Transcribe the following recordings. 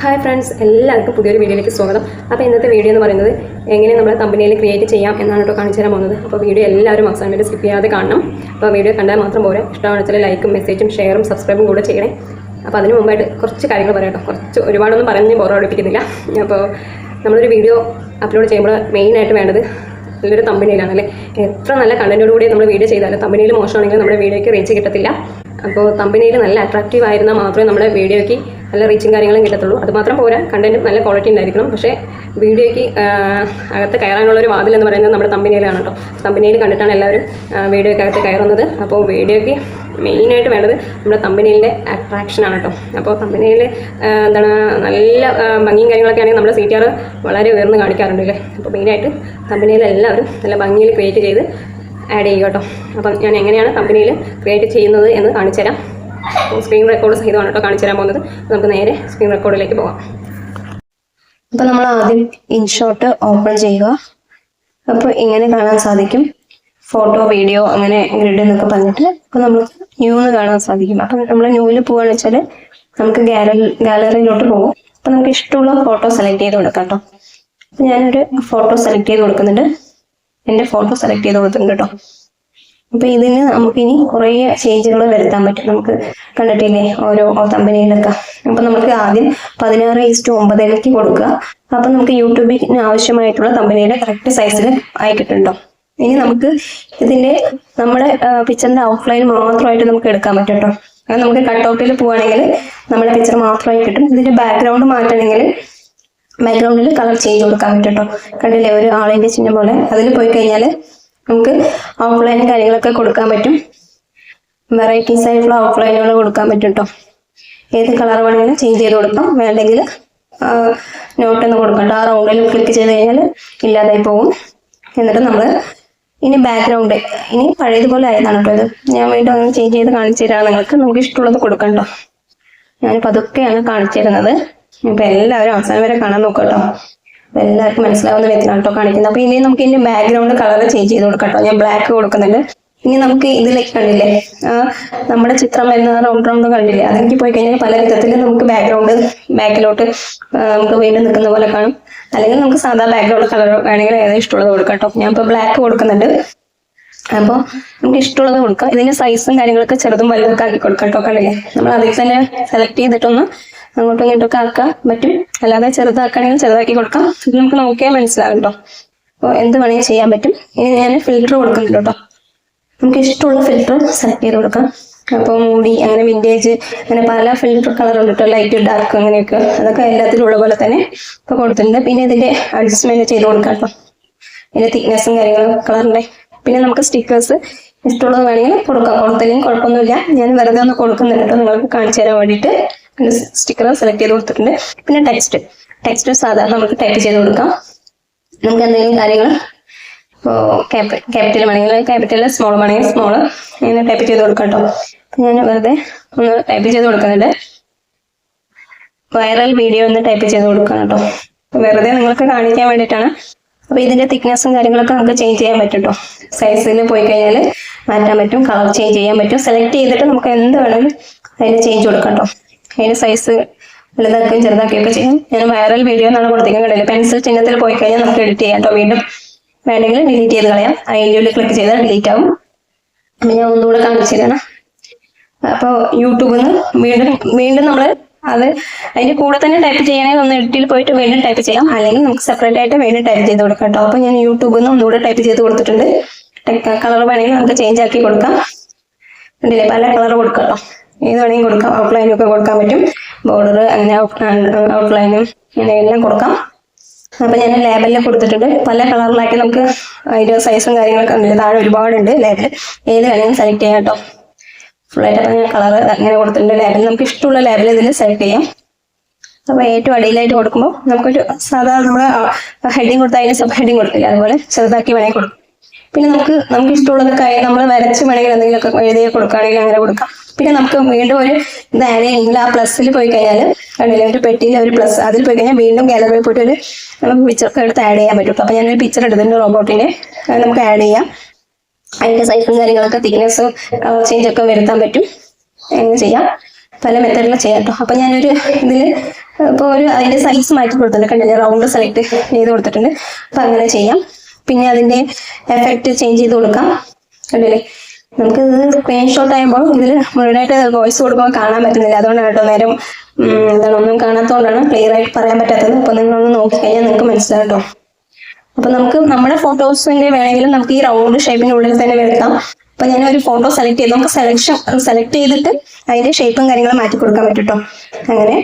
Hi friends എല്ലാവർക്കും പുതിയൊരു വീഡിയോയിലേക്ക് സ്വാഗതം. അപ്പോൾ ഇന്നത്തെ വീഡിയോ എന്ന് പറയുന്നത് എങ്ങനെ നമ്മൾ കമ്പനിയിൽ ക്രിയേറ്റ് ചെയ്യാം എന്നാണ് കേട്ടോ കാണിച്ചു തരാൻ പോകുന്നത്. അപ്പോൾ വീഡിയോ എല്ലാവരും അവസാനം വരെ സ്കിപ്പ് ചെയ്യാതെ കാണണം. അപ്പോൾ വീഡിയോ കണ്ടാൽ മാത്രം പോരെ. ഇഷ്ടമാണെന്ന് വെച്ചാൽ ലൈക്കും മെസ്സേജും ഷെയറും സബ്സ്ക്രൈബും കൂടെ ചെയ്യണേ. അപ്പോൾ അതിന് മുമ്പായിട്ട് കുറച്ച് കാര്യങ്ങൾ പറയാം കുറച്ച് ഒരുപാടൊന്നും പറഞ്ഞ് ബോറടിപ്പിക്കുന്നില്ല അപ്പോൾ നമ്മളൊരു വീഡിയോ അപ്ലോഡ് ചെയ്യുമ്പോൾ മെയിനായിട്ട് വേണ്ടത് നല്ലൊരു തമ്പനിയിലാണ് അല്ലേ എത്ര നല്ല കണ്ടന്റോട് കൂടി നമ്മൾ വീഡിയോ ചെയ്താലും തമ്പനിയിൽ മോശമാണെങ്കിൽ നമ്മുടെ വീഡിയോയ്ക്ക് റീച്ച് കിട്ടത്തില്ല. അപ്പോൾ തമ്പനിയിൽ നല്ല അട്രാക്റ്റീവ് ആയിരുന്നാൽ മാത്രമേ നമ്മുടെ വീഡിയോയ്ക്ക് നല്ല റീച്ചും കാര്യങ്ങളും കിട്ടത്തുള്ളൂ. അതുമാത്രം പോരാ കണ്ടന്റ് നല്ല ക്വാളിറ്റി ഉണ്ടായിരിക്കണം. പക്ഷേ വീഡിയോയ്ക്ക് അകത്ത് കയറാനുള്ള ഒരു വാതിൽ എന്ന് പറയുന്നത് നമ്മുടെ തമ്പനിയിലാണ് കേട്ടോ തമ്പനിയിൽ കണ്ടിട്ടാണ് എല്ലാവരും വീഡിയോയ്ക്ക് അകത്ത് കയറുന്നത്. അപ്പോൾ വീഡിയോയ്ക്ക് മെയിനായിട്ട് വേണ്ടത് നമ്മുടെ തമ്പനിയിലെ അട്രാക്ഷനാണ് കേട്ടോ അപ്പോൾ തമ്പനിയിൽ എന്താണ് നല്ല ഭംഗിയും കാര്യങ്ങളൊക്കെ ആണെങ്കിൽ നമ്മുടെ സി ആർ വളരെ ഉയർന്ന് കാണിക്കാറുണ്ട് അല്ലേ അപ്പോൾ മെയിനായിട്ട് കമ്പനിയിൽ എല്ലാവരും നല്ല ഭംഗിയിൽ ക്രിയേറ്റ് ചെയ്ത് ആഡ് ചെയ്യുക കേട്ടോ അപ്പം ഞാൻ എങ്ങനെയാണ് കമ്പനിയിൽ ക്രിയേറ്റ് ചെയ്യുന്നത് എന്ന് കാണിച്ചു തരാം സ്ക്രീൻ റെക്കോർഡ് സഹിതമാണ് കേട്ടോ കാണിച്ചു തരാൻ പോകുന്നത്. നമുക്ക് നേരെ സ്ക്രീൻ റെക്കോർഡിലേക്ക് പോകാം. അപ്പൊ നമ്മൾ ആദ്യം ഇൻഷോട്ട് ഓപ്പൺ ചെയ്യുക. അപ്പോൾ ഇങ്ങനെ കാണാൻ സാധിക്കും. ഫോട്ടോ വീഡിയോ അങ്ങനെ ഗ്രിഡ് എന്നൊക്കെ പറഞ്ഞിട്ട് അപ്പൊ നമ്മൾ ന്യൂ എന്ന് കാണാൻ സാധിക്കും. അപ്പൊ നമ്മൾ ന്യൂവിൽ പോവാന്ന് വെച്ചാൽ നമുക്ക് ഗാലറി ഗാലറിയിലോട്ട് പോകും അപ്പൊ നമുക്ക് ഇഷ്ടമുള്ള ഫോട്ടോ സെലക്ട് ചെയ്ത് കൊടുക്കാം കേട്ടോ. ഞാനൊരു ഫോട്ടോ സെലക്ട് ചെയ്ത് കൊടുക്കുന്നുണ്ട്. എന്റെ ഫോട്ടോ സെലക്ട് ചെയ്ത് കൊടുത്തിട്ടുണ്ട് കേട്ടോ. അപ്പൊ ഇതിന് നമുക്കിനി കുറേ ചേഞ്ചുകൾ വരുത്താൻ പറ്റും. നമുക്ക് കണ്ടിട്ടില്ലേ ഓരോ കമ്പനിയിലൊക്കെ അപ്പൊ നമുക്ക് ആദ്യം പതിനാറ് ഇസ്റ്റു ഒമ്പതിലേക്ക് കൊടുക്കുക. അപ്പൊ നമുക്ക് യൂട്യൂബിന് ആവശ്യമായിട്ടുള്ള കമ്പനിയുടെ കറക്റ്റ് സൈസിൽ ആയിക്കിട്ടുണ്ടോ? ഇനി നമുക്ക് ഇതിന്റെ നമ്മുടെ പിക്ചറിന്റെ ഔട്ട്ലൈൻ മാത്രമായിട്ട് നമുക്ക് എടുക്കാൻ പറ്റും കേട്ടോ. അത് നമുക്ക് കട്ടൗട്ടിൽ പോവുകയാണെങ്കിൽ നമ്മുടെ പിക്ചർ മാത്രമായി കിട്ടും. ഇതിന്റെ ബാക്ക്ഗ്രൗണ്ട് മാറ്റണമെങ്കിൽ ബാക്ക്ഗ്രൗണ്ടിൽ കളർ ചേഞ്ച് കൊടുക്കാൻ പറ്റും കേട്ടോ. കണ്ടില്ലേ? ഒരു ആളിന്റെ ചിഹ്നം പോലെ. അതിൽ പോയി കഴിഞ്ഞാൽ നമുക്ക് ഔട്ട്ലൈനും കാര്യങ്ങളൊക്കെ കൊടുക്കാൻ പറ്റും. വെറൈറ്റീസ് ആയിട്ടുള്ള ഔട്ട്ലൈനുകൾ കൊടുക്കാൻ പറ്റും കേട്ടോ ഏത് കളർ വേണമെങ്കിലും ചേഞ്ച് ചെയ്ത് കൊടുക്കാം. വേണ്ടെങ്കിൽ നോട്ട് എന്ന് കൊടുക്കാം ആ റൗണ്ടിൽ ക്ലിക്ക് ചെയ്ത് കഴിഞ്ഞാൽ ഇല്ലാതായി പോകും. എന്നിട്ട് നമ്മൾ ഇനി ബാക്ക്ഗ്രൗണ്ട് ഇനി പഴയതുപോലെ ആയതാണ് കേട്ടോ ഇത്. ഞാൻ വീണ്ടും ഒന്ന് ചേഞ്ച് ചെയ്ത് കാണിച്ചു തരാം. നിങ്ങൾക്ക് നമുക്ക് ഇഷ്ടമുള്ളത് കൊടുക്കണ്ടോ ഞാനിപ്പോൾ അതൊക്കെയാണ് കാണിച്ചു തരുന്നത്. ഇപ്പം എല്ലാവരും അവസാനം വരെ കാണാൻ നോക്കാം കേട്ടോ എല്ലാവർക്കും മനസ്സിലാവുന്ന വിധത്തിലാണ് കേട്ടോ കാണിക്കുന്നത്. അപ്പൊ ഇനി നമുക്ക് ഇതിന്റെ ബാക്ക്ഗ്രൗണ്ട് കളർ ചേഞ്ച് ചെയ്ത് കൊടുക്കാം ഞാൻ ബ്ലാക്ക് കൊടുക്കുന്നുണ്ട്. ഇനി നമുക്ക് ഇതിലേക്ക് കണ്ടില്ലേ? നമ്മുടെ ചിത്രം വരുന്ന റൗണ്ട് റൗണ്ട് കണ്ടില്ലേ? അതിലേക്ക് പോയി കഴിഞ്ഞാൽ പല വിധത്തിൽ നമുക്ക് ബാക്ക്ഗ്രൗണ്ട് ബാക്കിലോട്ട് നമുക്ക് വീണ്ടും നിൽക്കുന്ന പോലെ കാണും. അല്ലെങ്കിൽ നമുക്ക് സാധാ ബാക്ക്ഗ്രൗണ്ട് കളർ വേണമെങ്കിൽ ഏതാ ഇഷ്ടമുള്ളത് കൊടുക്കാം കേട്ടോ ഞാൻ ഇപ്പൊ ബ്ലാക്ക് കൊടുക്കുന്നുണ്ട്. അപ്പോൾ നമുക്ക് ഇഷ്ടമുള്ളത് കൊടുക്കാം. ഇതിന്റെ സൈസും കാര്യങ്ങളൊക്കെ ചെറുതും വലുതൊക്കെ ആക്കി കൊടുക്കാം കേട്ടോ കണ്ടില്ലേ? നമ്മൾ അതിൽ തന്നെ സെലക്ട് ചെയ്തിട്ടൊന്ന് അങ്ങോട്ടും ഇങ്ങോട്ടൊക്കെ ആക്കാൻ പറ്റും. അല്ലാതെ ചെറുതാക്കുകയാണെങ്കിൽ ചെറുതാക്കി കൊടുക്കാം. ഇത് നമുക്ക് നോക്കിയാൽ മനസ്സിലാവും കേട്ടോ അപ്പോൾ എന്ത് വേണമെങ്കിൽ ചെയ്യാൻ പറ്റും. ഇനി ഞാൻ ഫിൽറ്റർ കൊടുക്കുന്നുണ്ട് കേട്ടോ. നമുക്ക് ഇഷ്ടമുള്ള ഫിൽറ്റർ സെലക്ട് ചെയ്ത് കൊടുക്കാം. അപ്പോൾ മൂടി അങ്ങനെ വിന്റേജ് അങ്ങനെ പല ഫിൽറ്റർ കളർ ഉണ്ട് കേട്ടോ. ലൈറ്റ് ഡാർക്ക് അങ്ങനെയൊക്കെ. അതൊക്കെ എല്ലാത്തിലും ഉള്ള പോലെ തന്നെ ഇപ്പൊ കൊടുത്തിട്ടുണ്ട്. പിന്നെ ഇതിന്റെ അഡ്ജസ്റ്റ്മെന്റ് ചെയ്ത് കൊടുക്കാം കേട്ടോ. ഇതിന്റെ തിക്നെസ്സും കാര്യങ്ങളും കളറിന്റെ പിന്നെ നമുക്ക് സ്റ്റിക്കേഴ്സ് ഇഷ്ടമുള്ളത് വേണമെങ്കിൽ കൊടുക്കാം. കൊടുത്തില്ലെങ്കിൽ കുഴപ്പമൊന്നുമില്ല. ഞാൻ വെറുതെ ഒന്ന് കൊടുക്കുന്നുണ്ട് കേട്ടോ. നിങ്ങൾക്ക് കാണിച്ചു തരാൻ വേണ്ടിയിട്ട്. സ്റ്റിക്കർ സെലക്ട് ചെയ്ത് കൊടുത്തിട്ടുണ്ട്. പിന്നെ ടെക്സ്റ്റ് ടെക്സ്റ്റ് സാധാരണ നമുക്ക് ടൈപ്പ് ചെയ്ത് കൊടുക്കാം. നമുക്ക് എന്തെങ്കിലും കാര്യങ്ങൾ ക്യാപിറ്റൽ വേണമെങ്കിൽ ക്യാപിറ്റൽ സ്മോൾ വേണമെങ്കിൽ സ്മോൾ ഇങ്ങനെ ടൈപ്പ് ചെയ്ത് കൊടുക്കാം കേട്ടോ ഞാൻ വെറുതെ ഒന്ന് ടൈപ്പ് ചെയ്ത് കൊടുക്കുന്നുണ്ട്. വൈറൽ വീഡിയോ ഒന്ന് ടൈപ്പ് ചെയ്ത് കൊടുക്കണം കേട്ടോ വെറുതെ നിങ്ങൾക്ക് കാണിക്കാൻ വേണ്ടിയിട്ടാണ് അപ്പോൾ ഇതിന്റെ തിക്നെസ്സും കാര്യങ്ങളൊക്കെ നമുക്ക് ചേഞ്ച് ചെയ്യാൻ പറ്റും കേട്ടോ സൈസിൽ പോയി കഴിഞ്ഞാൽ മാറ്റാൻ പറ്റും കളർ ചേഞ്ച് ചെയ്യാൻ പറ്റും. സെലക്ട് ചെയ്തിട്ട് നമുക്ക് എന്ത് വേണമെങ്കിലും അതിന് ചേഞ്ച് കൊടുക്കാം കേട്ടോ അതിന് സൈസ് വലുതാക്കുകയും ചെറുതാക്കുകയൊക്കെ ചെയ്യാം. ഞാൻ വൈറൽ വീഡിയോ എന്നാണ് കൊടുത്തിരിക്കുന്നത് കണ്ടില്ല? പെൻസിൽ ചിഹ്നത്തിൽ പോയി കഴിഞ്ഞാൽ നമുക്ക് എഡിറ്റ് ചെയ്യാം കേട്ടോ വീണ്ടും. വേണമെങ്കിൽ ഡിലീറ്റ് ചെയ്ത് കളയാം. അതിന്റെ ക്ലിക്ക് ചെയ്താൽ ഡിലീറ്റ് ആവും. അപ്പം ഞാൻ ഒന്നുകൂടെ കാണിച്ചു തരണം അപ്പോൾ യൂട്യൂബിൽ നിന്ന് വീണ്ടും വീണ്ടും നമ്മൾ അത് അതിന്റെ കൂടെ തന്നെ ടൈപ്പ് ചെയ്യണമെങ്കിൽ ഒന്ന് എഡിറ്റിൽ പോയിട്ട് വീണ്ടും ടൈപ്പ് ചെയ്യാം. അല്ലെങ്കിൽ നമുക്ക് സെപ്പറേറ്റ് ആയിട്ട് വീണ്ടും ടൈപ്പ് ചെയ്ത് കൊടുക്കാം കേട്ടോ. അപ്പോൾ ഞാൻ യൂട്യൂബിൽ നിന്ന് ഒന്നുകൂടെ ടൈപ്പ് ചെയ്ത് കൊടുത്തിട്ടുണ്ട്. കളർ വേണമെങ്കിൽ നമുക്ക് ചേഞ്ച് ആക്കി കൊടുക്കാം. കണ്ടില്ലേ? പല കളർ കൊടുക്കാം ഏത് വേണമെങ്കിൽ കൊടുക്കാം. ഔട്ട്ലൈനും ഒക്കെ കൊടുക്കാൻ പറ്റും. ബോർഡർ അങ്ങനെ ഔട്ട്ലൈനും അങ്ങനെ എല്ലാം കൊടുക്കാം. അപ്പൊ ഞാൻ ലേബലിൽ കൊടുത്തിട്ടുണ്ട്. പല കളറിലാക്കി നമുക്ക് അതിന്റെ സൈസും കാര്യങ്ങളൊക്കെ ഉണ്ട്. താഴെ ഒരുപാടുണ്ട് ലേബൽ ഏത് വേണമെങ്കിലും സെലക്ട് ചെയ്യാം കേട്ടോ. ഫുള്ളായിട്ട് അപ്പം ഞാൻ കളർ അങ്ങനെ കൊടുത്തിട്ടുണ്ട്. ലേബൽ നമുക്ക് ഇഷ്ടമുള്ള ലേബൽ ഇതിൽ സെലക്ട് ചെയ്യാം. അപ്പൊ ഏറ്റവും അടിയിലായിട്ട് കൊടുക്കുമ്പോൾ നമുക്കൊരു സാധാരണ നമ്മൾ ഹെഡിങ് കൊടുത്താൽ അതിന് സബ് ഹെഡിങ് കൊടുക്കില്ല അതുപോലെ ചെറുതാക്കി വേണമെങ്കിൽ കൊടുക്കും. പിന്നെ നമുക്ക് നമുക്ക് ഇഷ്ടമുള്ളതൊക്കെ നമ്മൾ വരച്ച് വേണമെങ്കിൽ എന്തെങ്കിലുമൊക്കെ എഴുതി കൊടുക്കുകയാണെങ്കിൽ അങ്ങനെ കൊടുക്കാം. പിന്നെ നമുക്ക് വീണ്ടും ഒരു നേരെ ആ പ്ലസ്സിൽ പോയി കഴിഞ്ഞാൽ കണ്ടില്ലേ ഒരു പെട്ടിയിൽ ഒരു പ്ലസ് അതിൽ പോയി കഴിഞ്ഞാൽ വീണ്ടും ഗാലറിയിൽ പോയിട്ട് ഒരു പിക്ചർ എടുത്ത് ആഡ് ചെയ്യാൻ പറ്റും. അപ്പൊ ഞാനൊരു പിക്ചർ എടുത്തിട്ടുണ്ട് റോബോട്ടിനെ നമുക്ക് ആഡ് ചെയ്യാം. അതിന്റെ സൈസും കാര്യങ്ങളൊക്കെ തിക്നെസ്സും ചേഞ്ച് ഒക്കെ വരുത്താൻ പറ്റും. അങ്ങനെ ചെയ്യാം. പല മെത്തേഡിൽ ചെയ്യാം കേട്ടോ അപ്പൊ ഞാനൊരു ഇതിൽ അപ്പോൾ ഒരു അതിന്റെ സൈസ് മാറ്റി കൊടുത്തിട്ടുണ്ട്. കണ്ടില്ലേ റൗണ്ട് സെലക്ട് ചെയ്ത് കൊടുത്തിട്ടുണ്ട്. അപ്പൊ അങ്ങനെ ചെയ്യാം. പിന്നെ അതിന്റെ എഫക്റ്റ് ചേഞ്ച് ചെയ്ത് കൊടുക്കാം. കണ്ടില്ലേ? നമുക്ക് ഇത് സ്ക്രീൻഷോട്ട് ആകുമ്പോൾ ഇതിൽ മുഴുവനായിട്ട് വോയിസ് കൊടുക്കുമ്പോൾ കാണാൻ പറ്റുന്നില്ല. അതുകൊണ്ടാണ് കേട്ടോ നേരം എന്താണ് ഒന്നും കാണാത്തതുകൊണ്ടാണ് ക്ലിയർ ആയിട്ട് പറയാൻ പറ്റാത്തത്. അപ്പൊ നിങ്ങളൊന്ന് നോക്കിക്കഴിഞ്ഞാൽ നിങ്ങൾക്ക് മനസ്സിലാവും കേട്ടോ. അപ്പൊ നമുക്ക് നമ്മുടെ ഫോട്ടോസിന്റെ വേണമെങ്കിലും നമുക്ക് ഈ റൗണ്ട് ഷേപ്പിനുള്ളിൽ തന്നെ വരുത്താം. അപ്പൊ ഞാൻ ഒരു ഫോട്ടോ സെലക്ട് ചെയ്ത്. നമുക്ക് സെലക്ഷൻ സെലക്ട് ചെയ്തിട്ട് അതിന്റെ ഷേപ്പും കാര്യങ്ങളും മാറ്റി കൊടുക്കാൻ പറ്റും അങ്ങനെ.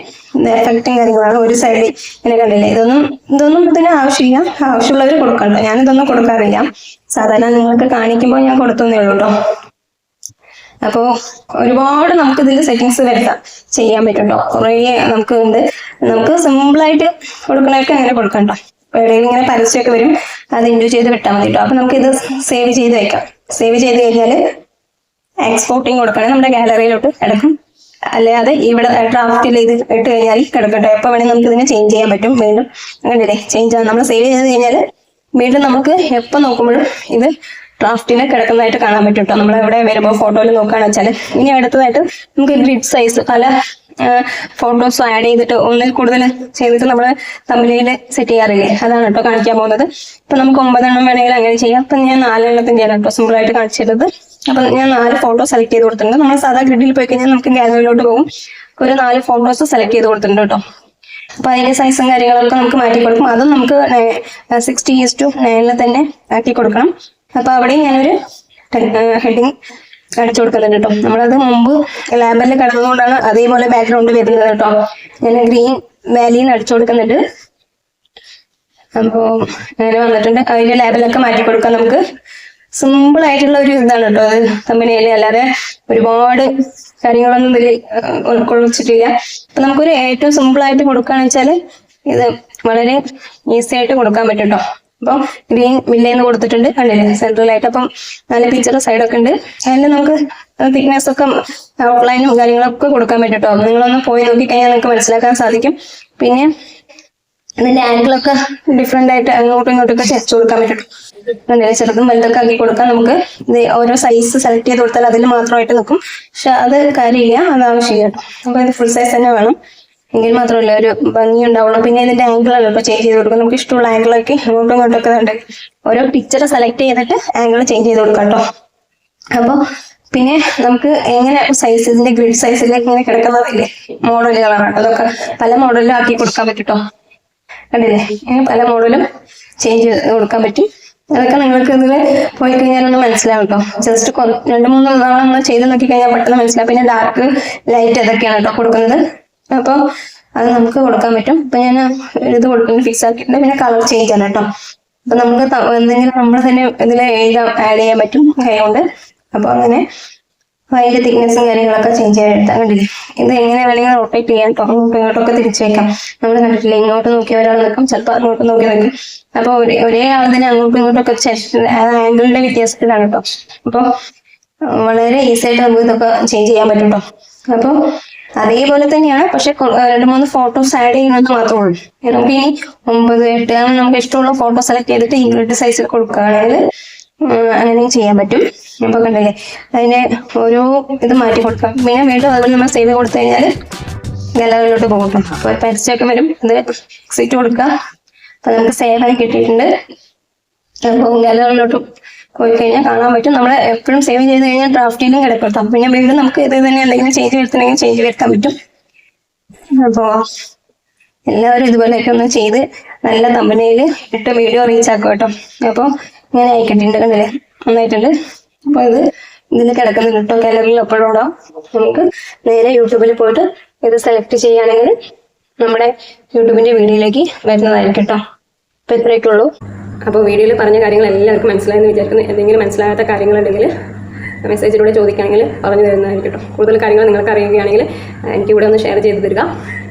എഫക്റ്റും കാര്യങ്ങളാണ് ഒരു സൈഡിൽ ഇങ്ങനെ കണ്ടില്ലേ. ഇതൊന്നും ഇതൊന്നും ഇതിന് ആവശ്യമില്ല. ആവശ്യമുള്ളവർ കൊടുക്കണ്ട ഞാൻ ഇതൊന്നും കൊടുക്കാറില്ല. സാധാരണ നിങ്ങൾക്ക് കാണിക്കുമ്പോൾ ഞാൻ കൊടുത്തേ ഉള്ളൂ അപ്പോ ഒരുപാട് നമുക്ക് ഇതിൽ സെറ്റിങ്സ് വരുത്താം. ചെയ്യാൻ പറ്റുണ്ടോ? കുറേ നമുക്ക് ഉണ്ട് നമുക്ക് സിമ്പിളായിട്ട് കൊടുക്കണമൊക്കെ അങ്ങനെ കൊടുക്കണ്ട എവിടെയെങ്കിലും ഇങ്ങനെ പരസ്യമൊക്കെ വരും അത് ഇൻഡ്യൂ ചെയ്ത് വിട്ടാൽ മതി അപ്പൊ നമുക്ക് ഇത് സേവ് ചെയ്ത് വെക്കാം. സേവ് ചെയ്ത് കഴിഞ്ഞാൽ എക്സ്പോർട്ടിങ് കൊടുക്കണേ നമ്മുടെ ഗാലറിയിലോട്ട് കിടക്കും അല്ലാതെ ഇവിടെ ഡ്രാഫ്റ്റിൽ ഇത് ഇട്ട് കഴിഞ്ഞാൽ കിടക്കട്ടെ. എപ്പോൾ വേണമെങ്കിൽ നമുക്ക് ഇതിനെ ചേഞ്ച് ചെയ്യാൻ പറ്റും. വീണ്ടും കണ്ടില്ലേ ചേഞ്ച് ചെയ്യാൻ നമ്മൾ സേവ് ചെയ്ത് കഴിഞ്ഞാൽ വീണ്ടും നമുക്ക് എപ്പോൾ നോക്കുമ്പോഴും ഇത് ഡ്രാഫ്റ്റിൽ കിടക്കുന്നതായിട്ട് കാണാൻ പറ്റും കേട്ടോ നമ്മൾ എവിടെ വരുമ്പോൾ ഫോട്ടോയിൽ നോക്കുകയാണെന്ന് വെച്ചാൽ ഇനി അടുത്തതായിട്ട് നമുക്ക് ഗ്രിഡ് സൈസ് പല ഫോട്ടോസ് ആഡ് ചെയ്തിട്ട് ഒന്നിൽ കൂടുതൽ ചെയ്തിട്ട് നമ്മൾ തമ്മിലയിൽ സെറ്റ് ചെയ്യാറില്ലേ? അതാണ് കേട്ടോ കാണിക്കാൻ പോകുന്നത്. ഇപ്പം നമുക്ക് ഒമ്പതെണ്ണം വേണമെങ്കിൽ അങ്ങനെ ചെയ്യാം. അപ്പം ഞാൻ നാലെണ്ണത്തിന്റെയാണ് കേട്ടോ സിമ്പിളായിട്ട് കാണിച്ചിരുന്നത്. അപ്പൊ ഞാൻ നാല് ഫോട്ടോ സെലക്ട് ചെയ്ത് കൊടുത്തിട്ടുണ്ട്. നമ്മൾ സാധാ ഗ്രിഡിൽ പോയി കഴിഞ്ഞാൽ നമുക്ക് ഗാലറിയിലോട്ട് പോകും. ഒരു നാല് ഫോട്ടോസ് സെലക്ട് ചെയ്ത് കൊടുത്തിട്ടുണ്ട് കേട്ടോ. അപ്പൊ അതിന്റെ സൈസും കാര്യങ്ങളൊക്കെ നമുക്ക് മാറ്റി കൊടുക്കും. അതും നമുക്ക് സിക്സ്റ്റി ഈസ് ടു നയനിൽ തന്നെ ആക്കി കൊടുക്കണം. അപ്പൊ അവിടെയും ഞാനൊരു ഹെഡിങ് അടിച്ചു കൊടുക്കുന്നുണ്ട് കേട്ടോ. നമ്മളത് മുമ്പ് ലാബറിൽ കിടന്നുകൊണ്ടാണ് അതേപോലെ ബാക്ക്ഗ്രൗണ്ട് വരുന്നത് കേട്ടോ. ഞാൻ ഗ്രീൻ വാലിന്ന് അടിച്ചു കൊടുക്കുന്നുണ്ട്. അപ്പോ അങ്ങനെ വന്നിട്ടുണ്ട്. അതിന്റെ ലാബിലൊക്കെ മാറ്റി കൊടുക്കാം നമുക്ക്. സിമ്പിൾ ആയിട്ടുള്ള ഒരു ഇതാണ് കേട്ടോ അത് കമ്പനിയിൽ അല്ലാതെ ഒരുപാട് കാര്യങ്ങളൊന്നും ഇതിൽ ഉൾക്കൊള്ളിച്ചിട്ടില്ല. അപ്പൊ നമുക്കൊരു ഏറ്റവും സിമ്പിൾ ആയിട്ട് കൊടുക്കുകയാണെന്ന് വെച്ചാൽ ഇത് വളരെ ഈസി ആയിട്ട് കൊടുക്കാൻ പറ്റും കേട്ടോ അപ്പം ഗ്രീൻ വില്ലേന്ന് കൊടുത്തിട്ടുണ്ട്. കണ്ടില്ലേ? സെൻട്രലായിട്ട് അപ്പം നല്ല പിക്ചർ സൈഡൊക്കെ ഉണ്ട്. അതിൽ നമുക്ക് തിക്നെസ് ഒക്കെ ഔട്ട്ലൈനും കാര്യങ്ങളൊക്കെ കൊടുക്കാൻ പറ്റും കേട്ടോ നിങ്ങളൊന്ന് പോയി നോക്കിക്കഴിഞ്ഞാൽ നിങ്ങൾക്ക് മനസ്സിലാക്കാൻ സാധിക്കും. പിന്നെ ഇതിന്റെ ആംഗിളൊക്കെ ഡിഫറെന്റ് ആയിട്ട് അങ്ങോട്ടും ഇങ്ങോട്ടും ഒക്കെ ചെച്ചു കൊടുക്കാൻ പറ്റും. കണ്ടില്ലേ ചെറുതും വലുതൊക്കെ ആക്കി കൊടുക്കാൻ നമുക്ക് ഓരോ സൈസ് സെലക്ട് ചെയ്ത് കൊടുത്താൽ അതിൽ മാത്രമായിട്ട് നിൽക്കും. പക്ഷെ അത് കാര്യമില്ല അത് ആവശ്യമില്ല അപ്പൊ ഇത് ഫുൾ സൈസ് തന്നെ വേണം. എങ്കിൽ മാത്രമല്ല ഒരു ഭംഗി ഉണ്ടാവുള്ളൂ പിന്നെ ഇതിന്റെ ആംഗിളാണ് ഇപ്പൊ ചേഞ്ച് ചെയ്ത് കൊടുക്കുക നമുക്ക് ഇഷ്ടമുള്ള ആംഗിളൊക്കെ ഇങ്ങോട്ടും ഇങ്ങോട്ടൊക്കെ ഉണ്ട്. ഓരോ പിക്ചർ സെലക്ട് ചെയ്തിട്ട് ആംഗിൾ ചേഞ്ച് ചെയ്ത് കൊടുക്കാം കേട്ടോ. അപ്പോൾ പിന്നെ നമുക്ക് എങ്ങനെ സൈസ് ഇതിന്റെ ഗ്രിഡ് സൈസിലേക്ക് ഇങ്ങനെ കിടക്കുന്നതില്ലേ മോഡലുകളാണ് അതൊക്കെ പല മോഡലിലും ആക്കി കൊടുക്കാൻ പറ്റും കേട്ടോ. കണ്ടില്ലേ? പല മോഡലും ചേഞ്ച് കൊടുക്കാൻ പറ്റും. അതൊക്കെ നിങ്ങൾക്ക് ഇതിൽ പോയി കഴിഞ്ഞാലൊന്ന് മനസ്സിലാവും കേട്ടോ ജസ്റ്റ് രണ്ട് മൂന്ന് നാളൊന്ന് ചെയ്ത് നോക്കി കഴിഞ്ഞാൽ പെട്ടെന്ന് മനസ്സിലാവും. പിന്നെ ഡാർക്ക് ലൈറ്റ് അതൊക്കെയാണ് കേട്ടോ കൊടുക്കുന്നത്. അപ്പോൾ അത് നമുക്ക് കൊടുക്കാൻ പറ്റും. ഇപ്പൊ ഞാൻ ഇത് കൊടുക്കുന്നത് ഫിക്സ് ആക്കിയിട്ടുണ്ട്. പിന്നെ കളർ ചേഞ്ച് ആണ് കേട്ടോ അപ്പൊ നമുക്ക് എന്തെങ്കിലും നമ്മൾ തന്നെ ഇതിൽ എഴുതാൻ ആഡ് ചെയ്യാൻ പറ്റും? കൈ കൊണ്ട് അപ്പൊ അങ്ങനെ അതിന്റെ തിക്നെസ്സും കാര്യങ്ങളൊക്കെ ചേഞ്ച് ചെയ്യാൻ എടുത്താൽ കണ്ടില്ലേ? ഇത് എങ്ങനെ വേണമെങ്കിൽ റൊട്ടേറ്റ് ചെയ്യാം ഇങ്ങോട്ടൊക്കെ തിരിച്ചു വെക്കാം. നമ്മൾ കണ്ടിട്ടില്ല ഇങ്ങോട്ട് നോക്കി ഒരാൾ നിൽക്കും ചിലപ്പോൾ അങ്ങോട്ട് നോക്കി നിൽക്കും. അപ്പൊ ഒരേ ഒരേ ആൾ തന്നെ അങ്ങോട്ടും ഇങ്ങോട്ടും ഒക്കെ ആംഗിളിന്റെ വ്യത്യാസത്തിലാണ് കേട്ടോ അപ്പൊ വളരെ ഈസി ആയിട്ട് നമുക്ക് ഇതൊക്കെ ചേഞ്ച് ചെയ്യാൻ പറ്റും കേട്ടോ അപ്പൊ അതേപോലെ തന്നെയാണ്. പക്ഷെ രണ്ട് മൂന്ന് ഫോട്ടോസ് ആഡ് ചെയ്യുന്നത് മാത്രമേ ഉള്ളൂ. നമുക്ക് ഇനി ഒമ്പത് എട്ട് നമുക്ക് ഇഷ്ടമുള്ള ഫോട്ടോ സെലക്ട് ചെയ്തിട്ട് ഇംഗ്ലീഷ് സൈസിൽ കൊടുക്കുകയാണെങ്കിൽ ഉം, അങ്ങനെയും ചെയ്യാൻ പറ്റും. അപ്പൊ കണ്ടില്ലേ അതിന് ഓരോ ഇത് മാറ്റി കൊടുക്കാം. പിന്നെ വീണ്ടും അതുപോലെ നമ്മൾ സേവ് കൊടുത്തു കഴിഞ്ഞാൽ നിലകളിലോട്ട് പോകും. അപ്പോൾ അപ്പൊ പരസ്യമൊക്കെ വരും. അത് എക്സിറ്റ് കൊടുക്കുക. അപ്പൊ നമുക്ക് സേവായി കിട്ടിയിട്ടുണ്ട്. അപ്പോൾ നിലകളിലോട്ട് പോയി കഴിഞ്ഞാൽ കാണാൻ പറ്റും. നമ്മൾ എപ്പോഴും സേവ് ചെയ്ത് കഴിഞ്ഞാൽ ഡ്രാഫ്റ്റിലും കിടക്കും പിന്നെ വീണ്ടും നമുക്ക് ഇത് തന്നെ എന്തെങ്കിലും ചേഞ്ച് വരുത്തണമെങ്കിൽ ചേഞ്ച് വരുത്താൻ പറ്റും. അപ്പോൾ എല്ലാവരും ഇതുപോലെയൊക്കെ ഒന്ന് ചെയ്ത് നല്ല തമ്പനയിൽ ഇട്ട് വീഡിയോ റീച്ച് ആക്കും കേട്ടോ. അപ്പോൾ ഇങ്ങനെ ആയിക്കിട്ടുണ്ട് കണ്ടില്ലേ? നന്നായിട്ടുണ്ട്. അപ്പോൾ ഇത് ഇതിൽ കിടക്കുന്നുണ്ട് കേട്ടോ ഗാലറിയിൽ എപ്പോഴും ഉണ്ടാവും നമുക്ക് നേരെ യൂട്യൂബിൽ പോയിട്ട് ഇത് സെലക്ട് ചെയ്യുകയാണെങ്കിൽ നമ്മുടെ യൂട്യൂബിന്റെ വീഡിയോയിലേക്ക് വരുന്നതായിരിക്കും കേട്ടോ. അപ്പോൾ ഇത്രയൊക്കെ ഉള്ളൂ. അപ്പോൾ വീഡിയോയിൽ പറഞ്ഞ കാര്യങ്ങൾ എല്ലാവർക്കും മനസ്സിലായെന്ന് വിചാരിക്കുന്നു. എന്തെങ്കിലും മനസ്സിലാകാത്ത കാര്യങ്ങളുണ്ടെങ്കിൽ മെസ്സേജിലൂടെ ചോദിക്കുകയാണെങ്കിൽ പറഞ്ഞു തരുന്നതായിരിക്കും കേട്ടോ. കൂടുതൽ കാര്യങ്ങൾ നിങ്ങൾക്ക് അറിയുകയാണെങ്കിൽ എനിക്ക് ഇവിടെ ഒന്ന് ഷെയർ ചെയ്ത് തരിക.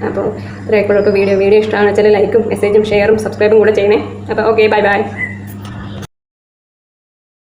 അപ്പോൾ ഇത്രയൊക്കെ ഉള്ളൂ. വീഡിയോ വീഡിയോ ഇഷ്ടമാണെന്ന് വെച്ചാൽ ലൈക്കും മെസ്സേജും ഷെയറും സബ്സ്ക്രൈബും കൂടെ ചെയ്യണേ. അപ്പോൾ ഓക്കെ ബൈ ബൈ